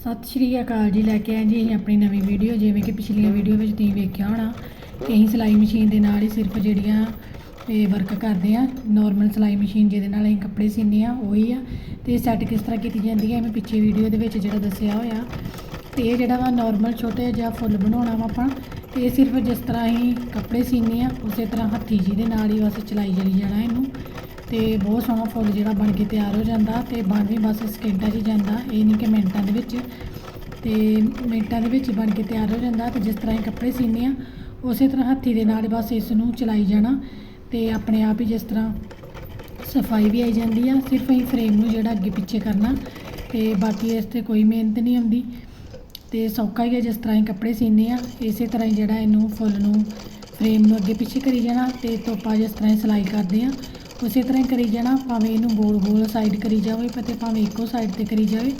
ਸਤਿ ਸ਼੍ਰੀ ਅਕਾਲ ਜੀ, ਲੈ ਕੇ ਆਏ ਜੀ ਅਸੀਂ ਆਪਣੀ ਨਵੀਂ ਵੀਡੀਓ, ਜਿਵੇਂ ਕਿ ਪਿਛਲੀਆਂ ਵੀਡੀਓ ਵਿੱਚ ਤੁਸੀਂ ਵੇਖਿਆ ਹੋਣਾ ਕਿ ਅਸੀਂ ਸਿਲਾਈ ਮਸ਼ੀਨ ਦੇ ਨਾਲ ਹੀ ਸਿਰਫ ਜਿਹੜੀਆਂ ਇਹ ਵਰਕ ਕਰਦੇ ਆ ਨਾਰਮਲ ਸਿਲਾਈ ਮਸ਼ੀਨ ਜਿਹਦੇ ਨਾਲ ਅਸੀਂ ਕੱਪੜੇ ਸੀਨੇ ਆ ਉਹੀ ਆ। ਤੇ ਸੈੱਟ ਕਿਸ ਤਰ੍ਹਾਂ ਕੀਤੀ ਜਾਂਦੀ ਹੈ, ਮੈਂ ਪਿੱਛੇ ਵੀਡੀਓ ਦੇ ਵਿੱਚ ਜਿਹੜਾ ਦੱਸਿਆ ਹੋਇਆ। ਤੇ ਇਹ ਜਿਹੜਾ ਵਾ ਨਾਰਮਲ ਛੋਟੇ ਜਿਹਾ ਫੁੱਲ ਬਣਾਉਣਾ ਵਾ ਆਪਾਂ, ਤੇ ਇਹ ਸਿਰਫ ਜਿਸ ਤਰ੍ਹਾਂ ਅਸੀਂ ਕੱਪੜੇ ਸੀਨੇ ਆ ਉਸੇ ਤਰ੍ਹਾਂ ਹੱਥੀ ਜੀ ਦੇ ਨਾਲ ਹੀ ਬਸ ਚਲਾਈ ਚਲੀ ਜਾਣਾ ਇਹਨੂੰ। ਤੇ ਬਹੁਤ ਸੋਹਣਾ ਫੁੱਲ ਜਿਹੜਾ ਬਣ ਕੇ ਤਿਆਰ ਹੋ ਜਾਂਦਾ ਤੇ ਬਣ ਵੀ ਬਸ ਸਕਿੰਟਾਂ 'ਚ ਹੀ ਜਾਂਦਾ, ਇਹ ਨਹੀਂ ਕਿ ਮਿੰਟਾਂ ਦੇ ਵਿੱਚ। ਤੇ ਮਿੰਟਾਂ ਦੇ ਵਿੱਚ ਬਣ ਕੇ ਤਿਆਰ ਹੋ ਜਾਂਦਾ ਤੇ ਜਿਸ ਤਰ੍ਹਾਂ ਹੀ ਕੱਪੜੇ ਸੀਨੇ ਆ, ਉਸੇ ਤਰ੍ਹਾਂ ਹੱਥੀ ਦੇ ਨਾਲ ਬਸ ਇਸ ਨੂੰ ਚਲਾਈ ਜਾਣਾ ਤੇ ਆਪਣੇ ਆਪ ਹੀ ਜਿਸ ਤਰ੍ਹਾਂ ਸਫ਼ਾਈ ਵੀ ਆਈ ਜਾਂਦੀ ਆ, ਸਿਰਫ ਅਸੀਂ ਫਰੇਮ ਨੂੰ ਜਿਹੜਾ ਅੱਗੇ ਪਿੱਛੇ ਕਰਨਾ ਤੇ ਬਾਕੀ ਇਸ ਤੇ ਕੋਈ ਮਿਹਨਤ ਨਹੀਂ ਆਉਂਦੀ ਤੇ ਸੌਖਾ ਹੀ ਹੈ ਜਿਸ ਤਰ੍ਹਾਂ ਹੀ ਕੱਪੜੇ ਸੀਨੇ ਆ, ਇਸੇ ਤਰ੍ਹਾਂ ਹੀ ਜਿਹੜਾ ਇਹਨੂੰ ਫੁੱਲ ਨੂੰ ਫਰੇਮ ਨੂੰ ਅੱਗੇ ਪਿੱਛੇ ਕਰੀ ਜਾਣਾ ਤੇ ਤੋਪਾ ਜਿਸ ਤਰ੍ਹਾਂ ਹੀ ਸਿਲਾਈ ਕਰਦੇ ਆ ਉਸੇ ਤਰ੍ਹਾਂ ਹੀ ਕਰੀ ਜਾਣਾ, ਭਾਵੇਂ ਇਹਨੂੰ ਗੋਲ ਗੋਲ ਸਾਈਡ ਕਰੀ ਜਾਵੇ ਤੇ ਭਾਵੇਂ ਇੱਕੋ ਸਾਈਡ ਤੇ ਕਰੀ ਜਾਵੇ।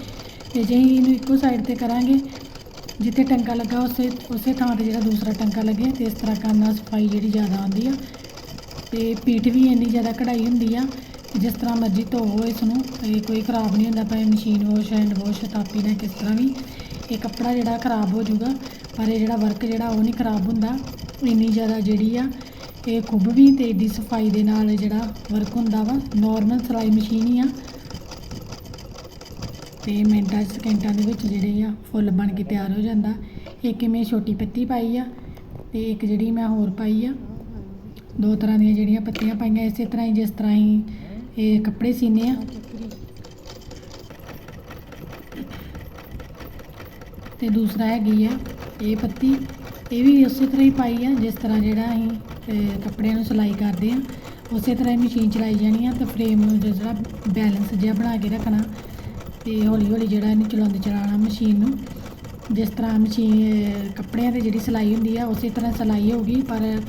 ਤੇ ਜੇ ਇਹਨੂੰ ਇੱਕੋ ਸਾਈਡ ਤੇ ਕਰਾਂਗੇ, ਜਿੱਥੇ ਟੰਕਾ ਲੱਗਾ ਉਸੇ ਉਸੇ ਥਾਂ ਤੇ ਜਿਹੜਾ ਦੂਸਰਾ ਟੰਕਾ ਲੱਗੇ, ਤੇ ਇਸ ਤਰ੍ਹਾਂ ਕਰਨ ਨਾਲ ਸਫ਼ਾਈ ਜਿਹੜੀ ਜ਼ਿਆਦਾ ਆਉਂਦੀ ਆ। ਤੇ ਪੀਠ ਵੀ ਇੰਨੀ ਜ਼ਿਆਦਾ ਕਢਾਈ ਹੁੰਦੀ ਆ ਜਿਸ ਤਰ੍ਹਾਂ ਮਰਜ਼ੀ ਧੋਵੋ ਇਸ ਨੂੰ ਇਹ ਕੋਈ ਖਰਾਬ ਨਹੀਂ ਹੁੰਦਾ, ਭਾਵੇਂ ਮਸ਼ੀਨ ਵਾਸ਼ ਹੈਂਡ ਵਾਸ਼ ਤਾਪੀ ਨਾਲ ਕਿਸ ਤਰ੍ਹਾਂ ਵੀ। ਇਹ ਕੱਪੜਾ ਜਿਹੜਾ ਖਰਾਬ ਹੋ ਜਾਊਗਾ, ਪਰ ਇਹ ਜਿਹੜਾ ਵਰਕ ਜਿਹੜਾ ਉਹ ਨਹੀਂ ਖਰਾਬ ਹੁੰਦਾ, ਇੰਨੀ ਜ਼ਿਆਦਾ ਜਿਹੜੀ ਆ ਇਹ ਖੁੱਬ ਵੀ ਤੇ ਏਡੀ ਸਫ਼ਾਈ ਦੇ ਨਾਲ ਜਿਹੜਾ ਵਰਕ ਹੁੰਦਾ ਵਾ ਨਾਰਮਲ ਸਿਲਾਈ ਮਸ਼ੀਨ ਹੀ ਆ। ਤੇ ਮਿੰਟਾਂ ਸਕਿੰਟਾਂ ਦੇ ਵਿੱਚ ਜਿਹੜੇ ਆ, ਫੁੱਲ ਬਣ ਕੇ ਤਿਆਰ ਹੋ ਜਾਂਦਾ। ਇੱਕ ਮੈਂ ਛੋਟੀ ਪੱਤੀ ਪਾਈ ਆ ਤੇ ਇੱਕ ਜਿਹੜੀ ਮੈਂ ਹੋਰ ਪਾਈ ਆ। ਦੋ ਤਰ੍ਹਾਂ ਦੀਆਂ ਜਿਹੜੀਆਂ ਪੱਤੀਆਂ ਪਾਈਆਂ, ਇਸੇ ਤਰ੍ਹਾਂ ਹੀ ਜਿਸ ਤਰ੍ਹਾਂ ਹੀ ਇਹ ਕੱਪੜੇ ਸੀਨੇ ਆ। ਤੇ ਦੂਸਰਾ ਹੈਗੀ ਆ, ਇਹ ਪੱਤੀ। ਇਹ ਵੀ ਉਸੇ ਤਰ੍ਹਾਂ ਹੀ ਪਾਈ ਆ, ਜਿਸ ਤਰ੍ਹਾਂ ਜਿਹੜਾ ਅਸੀਂ ਕੱਪੜਿਆਂ ਨੂੰ ਸਿਲਾਈ ਕਰਦੇ ਆ, ਉਸੇ ਤਰ੍ਹਾਂ ਹੀ ਮਸ਼ੀਨ ਚਲਾਈ ਜਾਣੀ ਆ ਤੇ ਫਰੇਮ ਨੂੰ ਜਿਹੜਾ ਬੈਲੈਂਸ ਜਿਹਾ ਬਣਾ ਕੇ ਰੱਖਣਾ ਤੇ ਹੌਲੀ ਹੌਲੀ ਜਿਹੜਾ ਇਹਨੂੰ ਚਲਾਉਂਦੇ ਚਲਾਉਣਾ ਮਸ਼ੀਨ ਨੂੰ। ਜਿਸ ਤਰ੍ਹਾਂ ਮਸ਼ੀਨ ਕੱਪੜਿਆਂ ਤੇ ਜਿਹੜੀ ਸਿਲਾਈ ਹੁੰਦੀ ਆ, ਉਸੇ ਤਰ੍ਹਾਂ ਸਿਲਾਈ ਹੋਊਗੀ, ਪਰ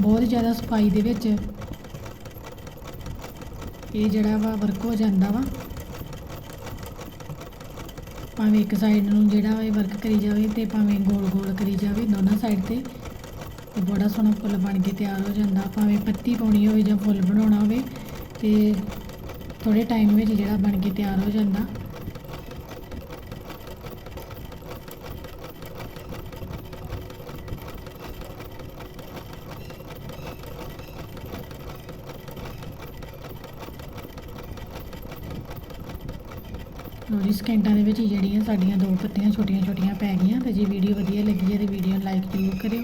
ਬਹੁਤ ਜ਼ਿਆਦਾ ਸਫ਼ਾਈ ਦੇ ਵਿੱਚ ਇਹ ਜਿਹੜਾ ਵਾ ਵਰਕ ਹੋ ਜਾਂਦਾ ਵਾ। ਭਾਵੇਂ ਇੱਕ ਸਾਈਡ ਨੂੰ ਜਿਹੜਾ ਇਹ ਵਰਕ ਕਰੀ ਜਾਵੇ ਤੇ ਭਾਵੇਂ ਗੋਲ ਗੋਲ ਕਰੀ ਜਾਵੇ, ਦੋਨਾਂ ਸਾਈਡ ਤੇ ਤੇ ਬੜਾ ਸੋਹਣਾ ਫੁੱਲ ਬਣ ਕੇ ਤਿਆਰ ਹੋ ਜਾਂਦਾ। ਭਾਵੇਂ ਪੱਤੀ ਪਾਉਣੀ ਹੋਵੇ ਜਾਂ ਫੁੱਲ ਬਣਾਉਣਾ ਹੋਵੇ ਤੇ ਥੋੜੇ ਟਾਈਮ ਵਿੱਚ ਜਿਹੜਾ ਬਣ ਕੇ ਤਿਆਰ ਹੋ ਜਾਂਦਾ। ਲਓ ਜੀ, ਸਕਿੰਟਾਂ ਦੇ ਵਿੱਚ ਜਿਹੜੀਆਂ ਸਾਡੀਆਂ ਦੋ ਪੱਤੀਆਂ ਛੋਟੀਆਂ ਛੋਟੀਆਂ ਪੈ ਗਈਆਂ ਤੇ ਜੇ ਵੀਡੀਓ ਵਧੀਆ ਲੱਗੀ ਹੈ ਤੇ ਵੀਡੀਓ ਨੂੰ ਲਾਈਕ ਜ਼ਰੂਰ ਕਰਿਓ।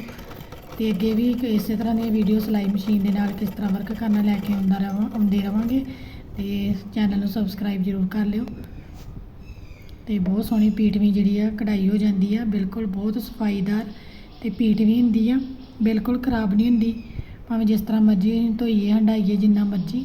ਤੇ ਅੱਗੇ ਵੀ ਇੱਕ ਇਸੇ ਤਰ੍ਹਾਂ ਦੀਆਂ ਵੀਡੀਓ ਸਿਲਾਈ ਮਸ਼ੀਨ ਦੇ ਨਾਲ ਕਿਸ ਤਰ੍ਹਾਂ ਵਰਕ ਕਰਨਾ ਲੈ ਕੇ ਆਉਂਦਾ ਰਵਾਂ ਆਉਂਦੇ ਰਵਾਂਗੇ ਤੇ ਚੈਨਲ ਨੂੰ ਸਬਸਕ੍ਰਾਈਬ ਜ਼ਰੂਰ ਕਰ ਲਿਓ। ਤੇ ਬਹੁਤ ਸੋਹਣੀ ਪੀਠ ਵੀ ਜਿਹੜੀ ਆ ਕਢਾਈ ਹੋ ਜਾਂਦੀ ਆ, ਬਿਲਕੁਲ ਬਹੁਤ ਸਫਾਈਦਾਰ ਤੇ ਪੀਠ ਵੀ ਹੁੰਦੀ ਆ, ਬਿਲਕੁਲ ਖਰਾਬ ਨਹੀਂ ਹੁੰਦੀ, ਭਾਵੇਂ ਜਿਸ ਤਰ੍ਹਾਂ ਮਰਜ਼ੀ ਧੋਈਏ, ਹੰਡਾਈਏ, ਜਿੰਨਾ ਮਰਜ਼ੀ।